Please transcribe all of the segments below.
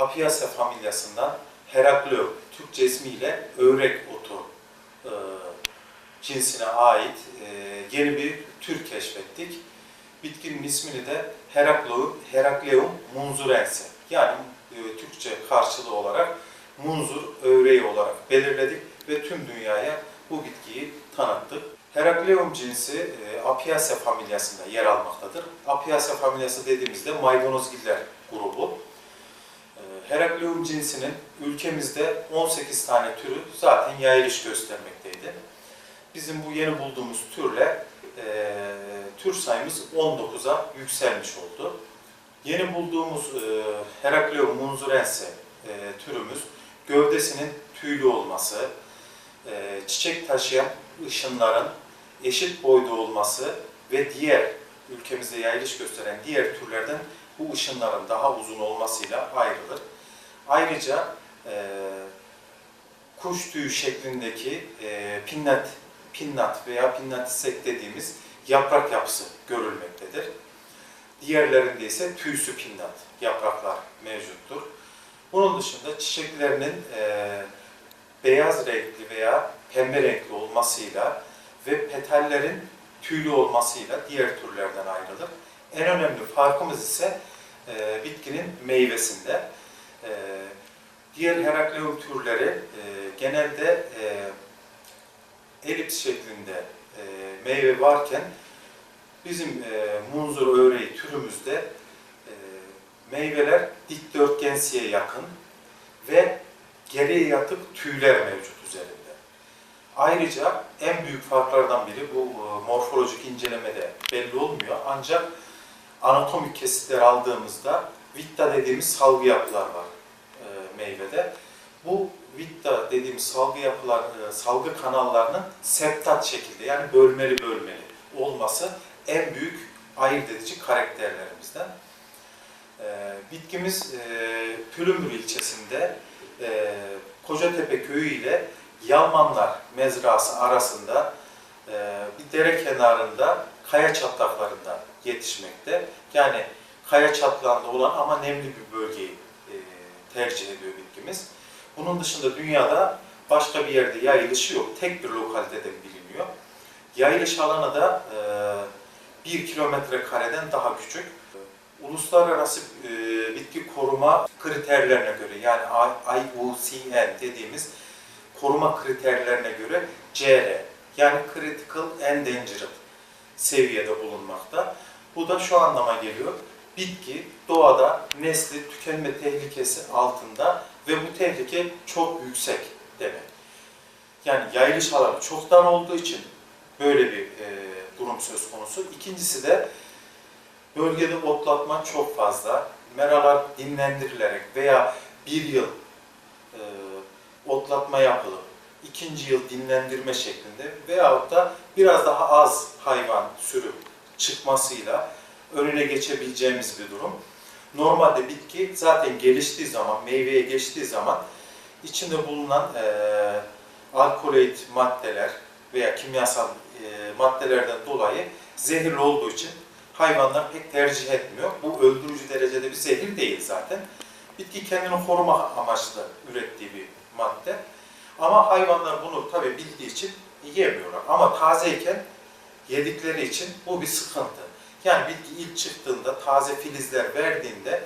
Apiaceae familyasından Herakleum, Türkçe ismiyle öğrek otu e, cinsine ait e, yeni bir tür keşfettik. Bitkinin ismini de Herakleum, Herakleum munzurense yani e, Türkçe karşılığı olarak munzur öğreği olarak belirledik ve tüm dünyaya bu bitkiyi tanıttık. Herakleum cinsi e, Apiaceae familyasında yer almaktadır. Apiaceae familyası dediğimizde maydanozgiller grubu. Herakleum cinsinin ülkemizde 18 tane türü zaten yayılış göstermekteydi. Bizim bu yeni bulduğumuz türle e, tür sayımız 19'a yükselmiş oldu. Yeni bulduğumuz e, Herakleum munzurense e, türümüz gövdesinin tüylü olması, e, çiçek taşıyan ışınların eşit boyda olması ve diğer ülkemizde yayılış gösteren diğer türlerden bu ışınların daha uzun olmasıyla ayrılır. Ayrıca e, kuş tüyü şeklindeki e, pinnat, pinnat veya pinnatisek dediğimiz yaprak yapısı görülmektedir. Diğerlerinde ise tüysü pinnat yapraklar mevcuttur. Bunun dışında çiçeklerinin e, beyaz renkli veya pembe renkli olmasıyla ve petallerin tüylü olmasıyla diğer türlerden ayrılır. En önemli farkımız ise e, bitkinin meyvesinde. E, diğer Herakleum türleri e, genelde e, elips şeklinde e, meyve varken bizim e, munzur öreği türümüzde e, meyveler dikdörtgensiye yakın ve geriye yatık tüyler mevcut üzerinde. Ayrıca en büyük farklardan biri bu e, morfolojik incelemede belli olmuyor ancak anatomik kesitler aldığımızda vitta dediğimiz salgı yapılar var e, meyvede. Bu vitta dediğimiz salgı yapılar, e, salgı kanallarının septat şekilde yani bölmeli bölmeli olması en büyük ayırt edici karakterlerimizden. E, bitkimiz e, Pülümür ilçesinde e, Kocatepe köyü ile Yalmanlar mezrası arasında e, bir dere kenarında kaya çatlaklarında yetişmekte. Yani kaya çatlağında olan ama nemli bir bölgeyi e, tercih ediyor bitkimiz. Bunun dışında dünyada başka bir yerde yayılışı yok. Tek bir lokalitede biliniyor. Yayılış alanı da e, 1 kilometre kareden daha küçük. Uluslararası e, bitki koruma kriterlerine göre yani IUCN dediğimiz koruma kriterlerine göre CR yani Critical Endangered seviyede bulunmakta. Bu da şu anlama geliyor. Bitki doğada nesli tükenme tehlikesi altında ve bu tehlike çok yüksek demek. Yani yayılış alanı çok dar olduğu için böyle bir e, durum söz konusu. İkincisi de bölgede otlatma çok fazla. Meralar dinlendirilerek veya bir yıl e, otlatma yapılıp ikinci yıl dinlendirme şeklinde veyahut da biraz daha az hayvan sürü çıkmasıyla önüne geçebileceğimiz bir durum. Normalde bitki zaten geliştiği zaman, meyveye geçtiği zaman içinde bulunan e, alkaloid maddeler veya kimyasal e, maddelerden dolayı zehirli olduğu için hayvanlar pek tercih etmiyor. Bu öldürücü derecede bir zehir değil zaten. Bitki kendini koruma amaçlı ürettiği bir madde. Ama hayvanlar bunu tabii bildiği için yiyemiyorlar. Ama tazeyken yedikleri için bu bir sıkıntı. Yani bitki ilk çıktığında taze filizler verdiğinde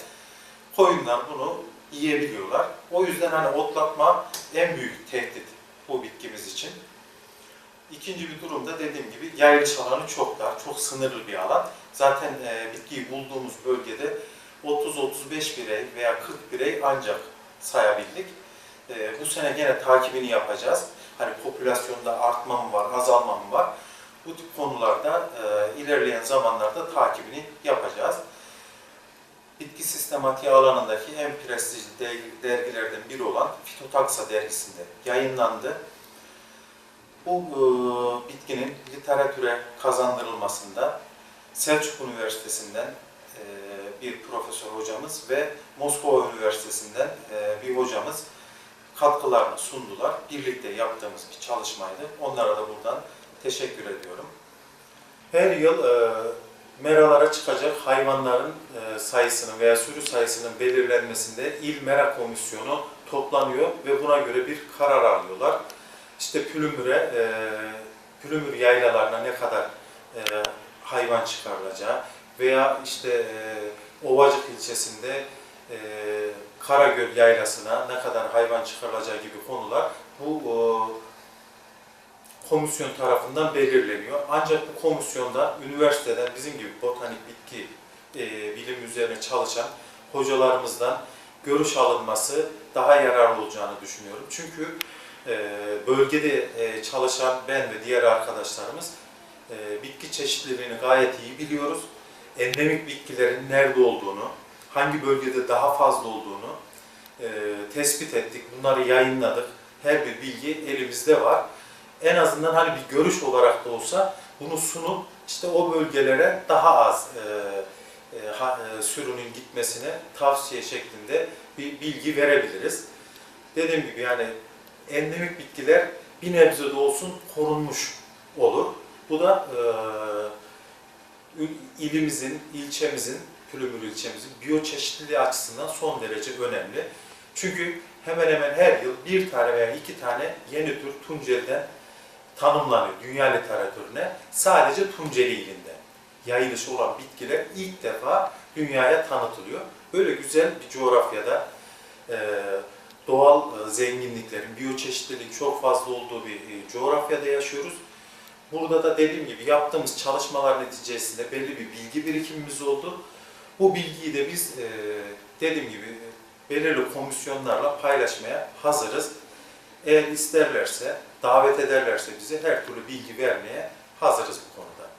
koyunlar bunu yiyebiliyorlar. O yüzden hani otlatma en büyük tehdit bu bitkimiz için. İkinci bir durumda dediğim gibi yayılış alanı çok dar, çok sınırlı bir alan. Zaten e, bitkiyi bulduğumuz bölgede 30-35 birey veya 40 birey ancak sayabildik. E, bu sene gene takibini yapacağız. Hani popülasyonda artma mı var, azalma mı var? Bu tip konularda e, ilerleyen zamanlarda takibini yapacağız. Bitki sistematiği alanındaki en prestijli dergilerden biri olan Fitotaksa dergisinde yayınlandı. Bu e, bitkinin literatüre kazandırılmasında Selçuk Üniversitesi'nden e, bir profesör hocamız ve Moskova Üniversitesi'nden e, bir hocamız katkılarını sundular. Birlikte yaptığımız bir çalışmaydı. Onlara da buradan teşekkür ediyorum. Her yıl e, meralara çıkacak hayvanların e, sayısının veya sürü sayısının belirlenmesinde İl Mera Komisyonu toplanıyor ve buna göre bir karar alıyorlar. İşte Pülümür'e, e, Pülümür yaylalarına ne kadar e, hayvan çıkarılacağı veya işte e, Ovacık ilçesinde e, Karagöl yaylasına ne kadar hayvan çıkarılacağı gibi konular bu e, komisyon tarafından belirleniyor. Ancak bu komisyonda üniversiteden bizim gibi botanik bitki e, bilim üzerine çalışan hocalarımızdan görüş alınması daha yararlı olacağını düşünüyorum. Çünkü e, bölgede e, çalışan ben ve diğer arkadaşlarımız e, bitki çeşitliliğini gayet iyi biliyoruz. Endemik bitkilerin nerede olduğunu, hangi bölgede daha fazla olduğunu e, tespit ettik. Bunları yayınladık. Her bir bilgi elimizde var. En azından hani bir görüş olarak da olsa bunu sunup işte o bölgelere daha az e, e, ha- e, sürünün gitmesine tavsiye şeklinde bir bilgi verebiliriz. Dediğim gibi yani endemik bitkiler bir nebze de olsun korunmuş olur. Bu da e, ilimizin, ilçemizin, Pülümür ilçemizin biyoçeşitliliği açısından son derece önemli. Çünkü hemen hemen her yıl bir tane veya iki tane yeni tür Tunceli'den tanımlanıyor dünya literatürüne. Sadece Tunceli ilinde yayılışı olan bitkiler ilk defa dünyaya tanıtılıyor. Böyle güzel bir coğrafyada e, doğal e, zenginliklerin, biyoçeşitliliğin çok fazla olduğu bir e, coğrafyada yaşıyoruz. Burada da dediğim gibi yaptığımız çalışmalar neticesinde belli bir bilgi birikimimiz oldu. Bu bilgiyi de biz e, dediğim gibi belirli komisyonlarla paylaşmaya hazırız. Eğer isterlerse, davet ederlerse bize her türlü bilgi vermeye hazırız bu konuda.